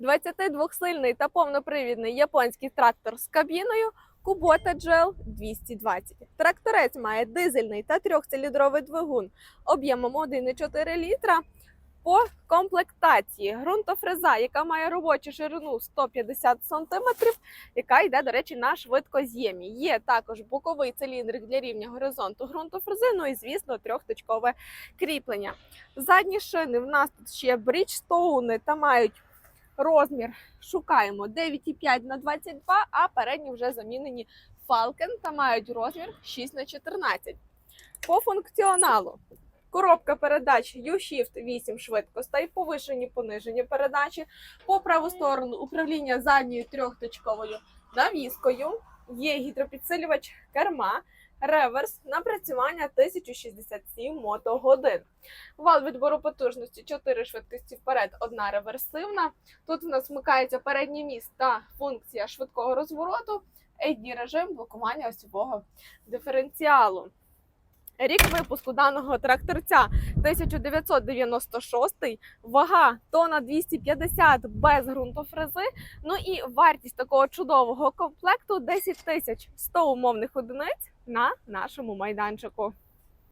22-сильний та повнопривідний японський трактор з кабіною Kubota GL 220. Тракторець має дизельний та трьохциліндровий двигун об'ємом 1,4 літра. По комплектації ґрунтофреза, яка має робочу ширину 150 см, яка йде, до речі, на швидкоз'ємі. Є також боковий циліндрик для рівня горизонту ґрунтофрези, ну і, звісно, трьохточкове кріплення. Задні шини в нас тут ще бріджстоуни та мають розмір. Шукаємо 9,5 на 22, а передні вже замінені Falcon та мають розмір 6 на 14. По функціоналу. Коробка передач U-Shift 8 швидкостей, повишені понижені передачі. По праву сторону управління задньою трьохточковою навіскою. Є гідропідсилювач керма, реверс, напрацювання 1067 мотогодин. Вал відбору потужності 4 швидкості вперед, одна реверсивна. Тут в нас вмикається передній міст та функція швидкого розвороту, AD режим блокування осьового диференціалу. Рік випуску даного тракторця 1996, вага тона 250 без ґрунтофрези. Ну і вартість такого чудового комплекту 10 тисяч 100 умовних одиниць на нашому майданчику.